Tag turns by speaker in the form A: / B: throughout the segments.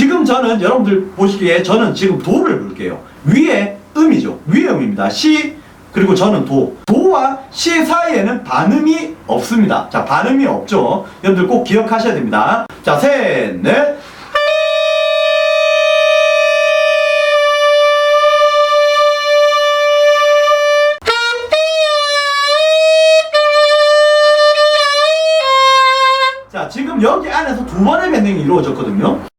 A: 지금 저는 여러분들 보시기에 저는 지금 도를 볼게요. 위에 음이죠. 위에 음입니다. 시 그리고 저는 도. 도와 시 사이에는 반음이 없습니다. 자, 반음이 없죠. 여러분들 꼭 기억하셔야 됩니다. 자, 셋, 넷. 자, 지금 여기 안에서 두 번의 밴딩이 이루어졌거든요.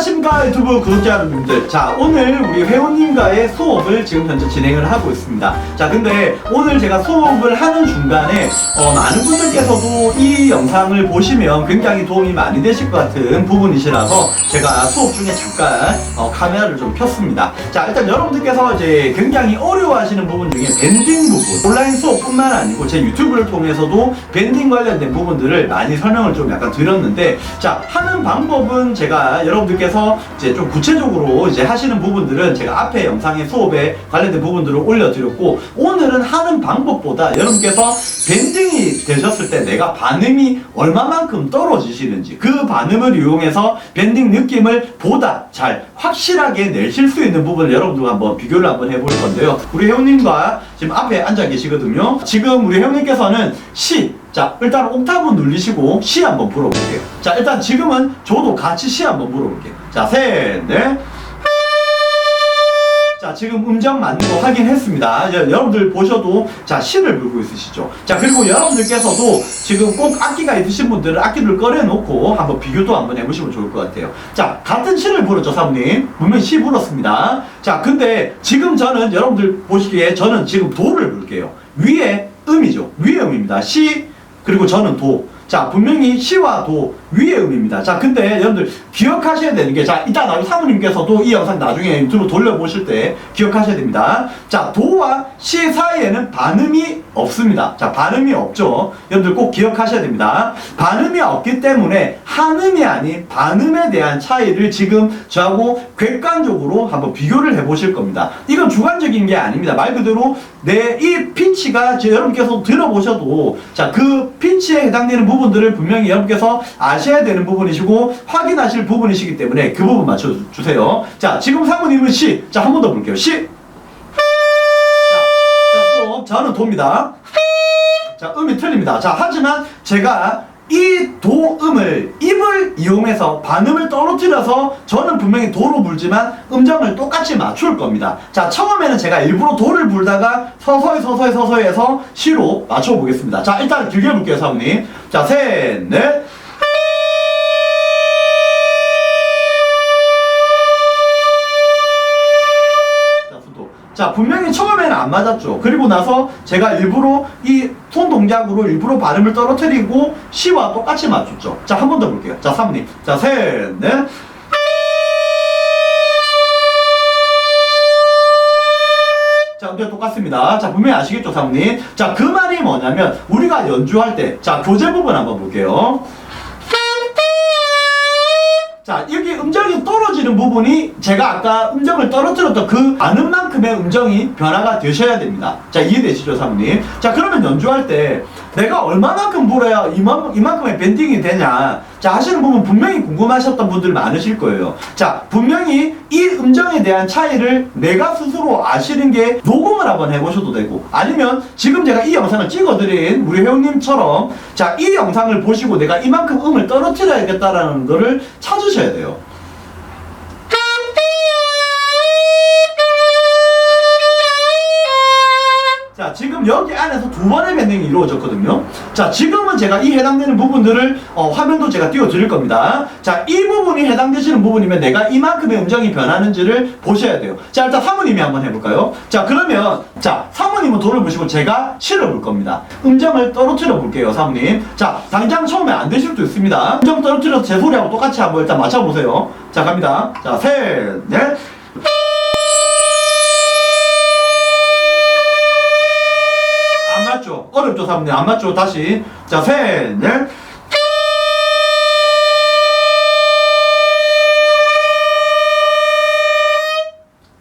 A: 네, 안녕하십니까 유튜브 구독자 여러분들. 자 오늘 우리 회원님과의 수업을 지금 현재 진행을 하고 있습니다. 자 근데 오늘 제가 수업을 하는 중간에 어, 많은 분들께서도 이 영상을 보시면 굉장히 도움이 많이 되실 것 같은 부분이시라서 제가 수업 중에 잠깐 어, 카메라를 좀 켰습니다. 자 일단 여러분들께서 이제 굉장히 어려워하시는 부분 중에 밴딩 부분 온라인 수업뿐만 아니고 제 유튜브를 통해서도 밴딩 관련된 부분들을 많이 설명을 좀 약간 드렸는데 자 하는 방법은 제가 여러분들께서 이제 좀 구체적으로 이제 하시는 부분들은 제가 앞에 영상의 수업에 관련된 부분들을 올려드렸고 오늘은 하는 방법보다 여러분께서 밴딩이 되셨을 때 내가 반음이 얼마만큼 떨어지시는지 그 반음을 이용해서 밴딩 느낌을 보다 잘 확실하게 내실 수 있는 부분을 여러분들과 한번 비교를 한번 해볼 건데요. 우리 회원님과 지금 앞에 앉아 계시거든요. 지금 우리 회원님께서는 시 자, 일단 옥타브 누르시고 시 한번 불어볼게요. 자, 일단 지금은 저도 같이 시 한번 불어볼게요. 자, 셋, 넷. 자, 지금 음정 맞는 거 확인했습니다. 이제 여러분들 보셔도 자, 시를 불고 있으시죠. 자, 그리고 여러분들께서도 지금 꼭 악기가 있으신 분들은 악기를 꺼내놓고 한번 비교도 한번 해보시면 좋을 것 같아요. 자, 같은 시를 불었죠, 사모님. 분명히 시 불었습니다. 자, 근데 지금 저는 여러분들 보시기에 저는 지금 도를 불게요. 위에 음이죠. 위에 음입니다. 시, 그리고 저는 도. 자, 분명히 시와 도 위의 음입니다. 자, 근데 여러분들 기억하셔야 되는 게, 자, 이따 나중에 사모님께서도 이 영상 나중에 유튜브 돌려보실 때 기억하셔야 됩니다. 자, 도와 시 사이에는 반음이 없습니다. 자, 반음이 없죠. 여러분들 꼭 기억하셔야 됩니다. 반음이 없기 때문에 한음이 아닌 반음에 대한 차이를 지금 저하고 객관적으로 한번 비교를 해보실 겁니다. 이건 주관적인 게 아닙니다. 말 그대로 내 이 피치가 제 여러분께서 들어보셔도 자, 그 피치에 해당되는 부분 들을 분명히 여러분께서 아셔야 되는 부분이시고 확인하실 부분이시기 때문에 그 부분 맞춰주세요. 자, 지금 사모님은 시. 자, 한 번 더 볼게요. 시. 자, 자, 또 저는 도입니다. 자, 음이 틀립니다. 자, 하지만 제가 이 도음을 입을 이용해서 반음을 떨어뜨려서 저는 분명히 도로 불지만 음정을 똑같이 맞출 겁니다. 자, 처음에는 제가 일부러 도를 불다가 서서히 서서히 서서히 해서 시로 맞춰 보겠습니다. 자, 일단 길게 볼게요, 사모님. 자, 셋, 넷. 자, 분명히 처음에는 안 맞았죠. 그리고 나서 제가 일부러 이손 동작으로 일부러 발음을 떨어뜨리고 시와 똑같이 맞췄죠. 자, 한 번 더 볼게요. 자, 사모님. 자, 셋, 넷. 자, 근데 똑같습니다. 자, 분명히 아시겠죠, 사모님? 자, 그 말이 뭐냐면, 우리가 연주할 때, 자, 교재 부분 한번 볼게요. 자, 여기 음정이 떨어지는 부분이 제가 아까 음정을 떨어뜨렸던 그 반음만큼의 음정이 변화가 되셔야 됩니다. 자, 이해되시죠, 사모님? 자, 그러면 연주할 때 내가 얼마만큼 불어야 이만, 이만큼의 밴딩이 되냐? 자, 하시는 부분 분명히 궁금하셨던 분들 많으실 거예요. 자, 분명히 이 음정에 대한 차이를 내가 스스로 아시는 게 녹음을 한번 해보셔도 되고, 아니면 지금 제가 이 영상을 찍어드린 우리 회원님처럼, 자, 이 영상을 보시고 내가 이만큼 음을 떨어뜨려야겠다라는 거를 찾으셔야 돼요. 자, 지금 여기 안에서 두 번의 밴딩이 이루어졌거든요. 자, 지금은 제가 이 해당되는 부분들을 어, 화면도 제가 띄워드릴 겁니다. 자, 이 부분이 해당되시는 부분이면 내가 이만큼의 음정이 변하는지를 보셔야 돼요. 자, 일단 사모님이 한번 해볼까요? 자, 그러면 자, 사모님은 돌을 보시고 제가 실을 볼 겁니다. 음정을 떨어뜨려 볼게요, 사모님. 자, 당장 처음에 안 되실 수도 있습니다. 음정 떨어뜨려서 제 소리하고 똑같이 한번 일단 맞춰보세요. 자, 갑니다. 자, 셋, 넷. 맞죠? 사모님? 안 맞죠? 다시. 자, 셋, 넷.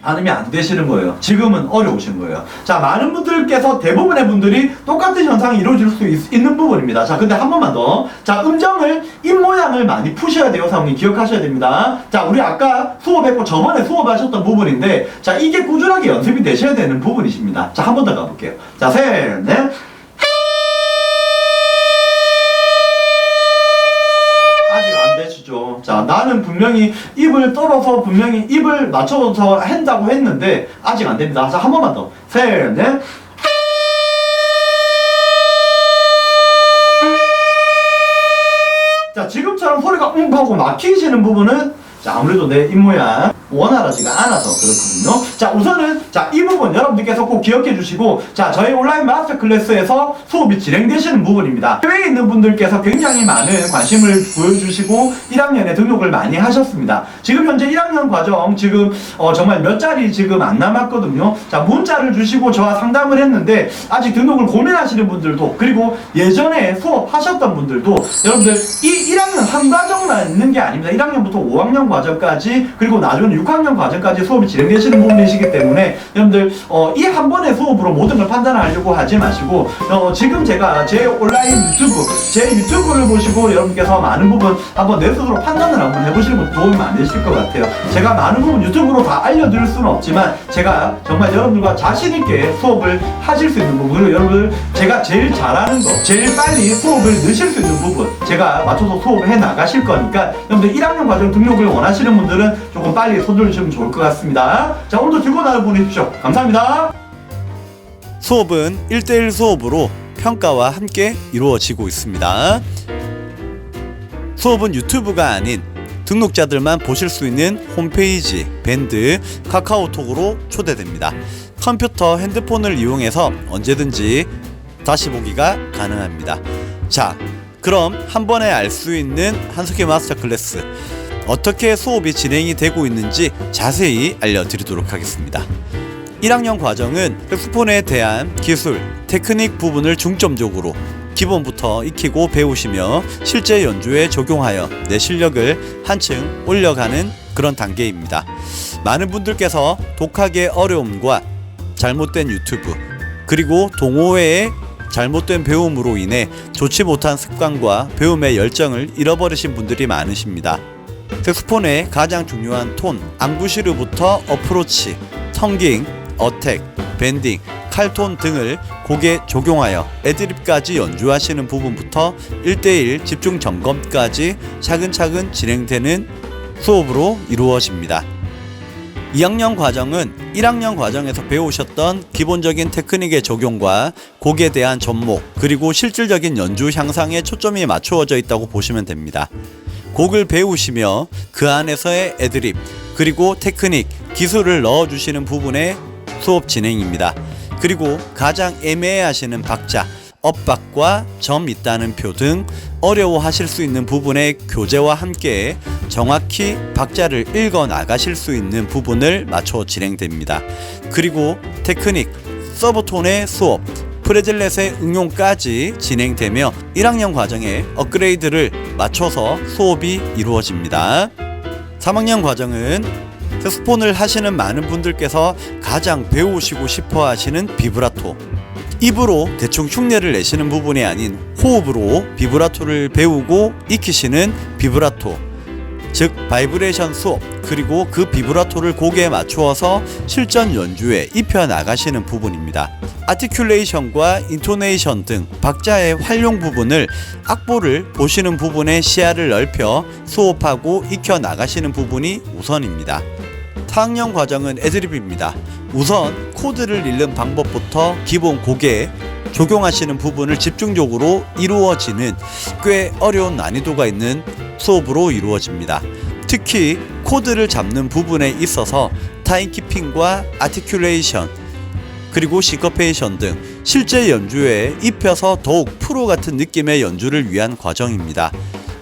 A: 않으면 안 되시는 거예요. 지금은 어려우신 거예요. 자, 많은 분들께서 대부분의 분들이 똑같은 현상이 이루어질 수 있, 는 부분입니다. 자, 근데 한 번만 더. 자, 음정을, 입 모양을 많이 푸셔야 돼요, 사모님. 기억하셔야 됩니다. 자, 우리 아까 수업했고 저번에 수업하셨던 부분인데, 자, 이게 꾸준하게 연습이 되셔야 되는 부분이십니다. 자, 한 번 더 가볼게요. 자, 셋, 넷. 자, 나는 분명히 입을 떨어서 분명히 입을 맞춰서 한다고 했는데 아직 안 됩니다. 자, 한 번만 더. 셋, 넷. 자, 지금처럼 소리가 웅 하고 막히시는 부분은 자, 아무래도 내 입모양 원활하지가 않아서 그렇거든요. 자, 우선은 자, 이 부분 여러분들께서 꼭 기억해 주시고 자, 저희 온라인 마스터 클래스에서 수업이 진행되시는 부분입니다. 해외에 있는 분들께서 굉장히 많은 관심을 보여주시고 1학년에 등록을 많이 하셨습니다. 지금 현재 1학년 과정 지금 어, 정말 몇 자리 지금 안 남았거든요. 자, 문자를 주시고 저와 상담을 했는데 아직 등록을 고민하시는 분들도 그리고 예전에 수업하셨던 분들도 여러분들 이 1학년 한 과정만 있는 게 아닙니다. 1학년부터 5학년 과정까지 그리고 나중에 6학년 과정까지 수업이 진행되시는 부분이시기 때문에 여러분들 어, 이 한 번의 수업으로 모든 걸 판단하려고 하지 마시고 어, 지금 제가 제 온라인 유튜브 제 유튜브를 보시고 여러분께서 많은 부분 한번 내 스스로 판단을 한번 해보시는 것도 도움이 많이 되실 것 같아요. 제가 많은 부분 유튜브로 다 알려드릴 수는 없지만 제가 정말 여러분들과 자신 있게 수업을 하실 수 있는 부분 그리고 여러분들 제가 제일 잘하는 거 제일 빨리 수업을 넣으실 수 있는 부분 제가 맞춰서 수업을 해 나가실 거니까 여러분들 1학년 과정 등록을 원하시는 분들은 조금 빨리 손들어 주시면 좋을 것 같습니다. 자 오늘도 즐거운 하루 보내십시오. 감사합니다.
B: 수업은 1대1 수업으로 평가와 함께 이루어지고 있습니다. 수업은 유튜브가 아닌 등록자들만 보실 수 있는 홈페이지, 밴드, 카카오톡으로 초대됩니다. 컴퓨터, 핸드폰을 이용해서 언제든지 다시 보기가 가능합니다. 자, 그럼 한 번에 알 수 있는 한석희 마스터 클래스 어떻게 수업이 진행이 되고 있는지 자세히 알려드리도록 하겠습니다. 1학년 과정은 색소폰에 대한 기술, 테크닉 부분을 중점적으로 기본부터 익히고 배우시며 실제 연주에 적용하여 내 실력을 한층 올려가는 그런 단계입니다. 많은 분들께서 독학의 어려움과 잘못된 유튜브 그리고 동호회의 잘못된 배움으로 인해 좋지 못한 습관과 배움의 열정을 잃어버리신 분들이 많으십니다. 색소폰의 가장 중요한 톤, 앙구시르부터 어프로치, 텅깅, 어택, 밴딩, 칼톤 등을 곡에 적용하여 애드립까지 연주하시는 부분부터 1대1 집중 점검까지 차근차근 진행되는 수업으로 이루어집니다. 2학년 과정은 1학년 과정에서 배우셨던 기본적인 테크닉의 적용과 곡에 대한 접목 그리고 실질적인 연주 향상에 초점이 맞추어져 있다고 보시면 됩니다. 곡을 배우시며 그 안에서의 애드립 그리고 테크닉 기술을 넣어주시는 부분의 수업 진행입니다. 그리고 가장 애매해하시는 박자 엇박과 점 있다는 표 등 어려워하실 수 있는 부분의 교재와 함께 정확히 박자를 읽어 나가실 수 있는 부분을 맞춰 진행됩니다. 그리고 테크닉, 서브톤의 수업, 프레젤렛의 응용까지 진행되며 1학년 과정에 업그레이드를 맞춰서 수업이 이루어집니다. 3학년 과정은 색스폰을 하시는 많은 분들께서 가장 배우시고 싶어 하시는 비브라토 입으로 대충 흉내를 내시는 부분이 아닌 호흡으로 비브라토를 배우고 익히시는 비브라토 즉 바이브레이션 수업 그리고 그 비브라토를 곡에 맞추어서 실전 연주에 입혀 나가시는 부분입니다. 아티큘레이션과 인토네이션 등 박자의 활용 부분을 악보를 보시는 부분의 시야를 넓혀 수업하고 익혀 나가시는 부분이 우선입니다. 4학년 과정은 애드립입니다. 우선 코드를 읽는 방법부터 기본 곡에 적용하시는 부분을 집중적으로 이루어지는 꽤 어려운 난이도가 있는 수업으로 이루어집니다. 특히 코드를 잡는 부분에 있어서 타임키핑과 아티큘레이션 그리고 시커페이션 등 실제 연주에 입혀서 더욱 프로 같은 느낌의 연주를 위한 과정입니다.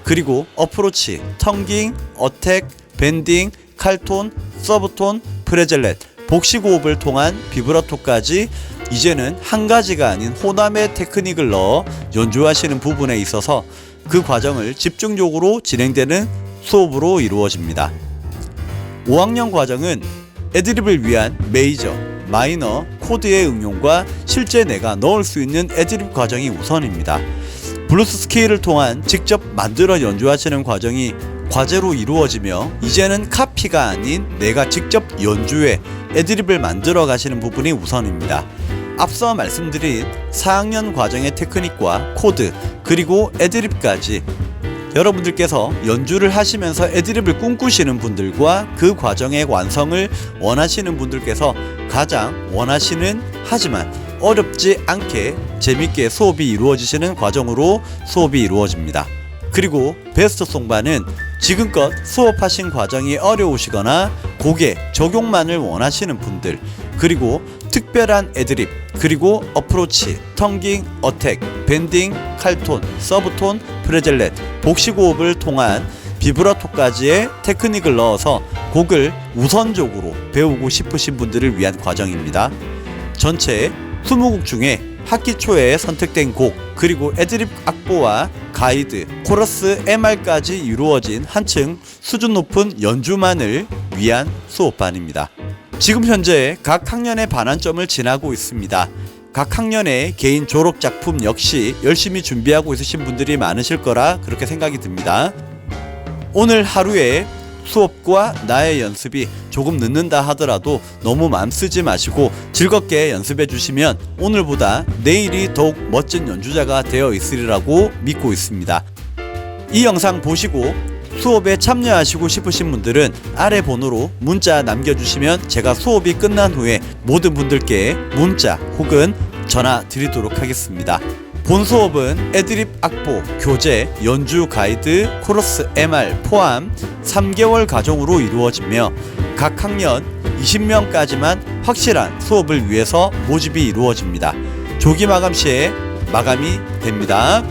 B: 그리고 어프로치, 텅깅, 어택, 밴딩, 칼톤, 서브톤, 프레젤렛, 복식호흡을 통한 비브라토까지 이제는 한 가지가 아닌 호남의 테크닉을 넣어 연주하시는 부분에 있어서 그 과정을 집중적으로 진행되는 수업으로 이루어집니다. 5학년 과정은 애드립을 위한 메이저, 마이너, 코드의 응용과 실제 내가 넣을 수 있는 애드립 과정이 우선입니다. 블루스 스케일을 통한 직접 만들어 연주하시는 과정이 과제로 이루어지며 이제는 카피가 아닌 내가 직접 연주해 애드립을 만들어 가시는 부분이 우선입니다. 앞서 말씀드린 4학년 과정의 테크닉과 코드 그리고 애드립까지 여러분들께서 연주를 하시면서 애드립을 꿈꾸시는 분들과 그 과정의 완성을 원하시는 분들께서 가장 원하시는 하지만 어렵지 않게 재밌게 수업이 이루어지시는 과정으로 수업이 이루어집니다. 그리고 베스트 송반은 지금껏 수업하신 과정이 어려우시거나 곡의 적용만을 원하시는 분들 그리고 특별한 애드립 그리고 어프로치, 텅깅, 어택, 밴딩, 칼톤, 서브톤, 프레젤렛, 복식호흡을 통한 비브라토까지의 테크닉을 넣어서 곡을 우선적으로 배우고 싶으신 분들을 위한 과정입니다. 전체 20곡 중에 학기 초에 선택된 곡 그리고 애드립 악보와 가이드, 코러스 MR까지 이루어진 한층 수준 높은 연주만을 위한 수업반입니다. 지금 현재 각 학년의 반환점을 지나고 있습니다. 각 학년의 개인 졸업 작품 역시 열심히 준비하고 있으신 분들이 많으실 거라 그렇게 생각이 듭니다. 오늘 하루에 수업과 나의 연습이 조금 늦는다 하더라도 너무 맘 쓰지 마시고 즐겁게 연습해 주시면 오늘보다 내일이 더욱 멋진 연주자가 되어 있으리라고 믿고 있습니다. 이 영상 보시고 수업에 참여하시고 싶으신 분들은 아래 번호로 문자 남겨주시면 제가 수업이 끝난 후에 모든 분들께 문자 혹은 전화 드리도록 하겠습니다. 본 수업은 애드립 악보, 교재, 연주 가이드, 코러스 MR 포함 3개월 과정으로 이루어지며 각 학년 20명까지만 확실한 수업을 위해서 모집이 이루어집니다. 조기 마감 시에 마감이 됩니다.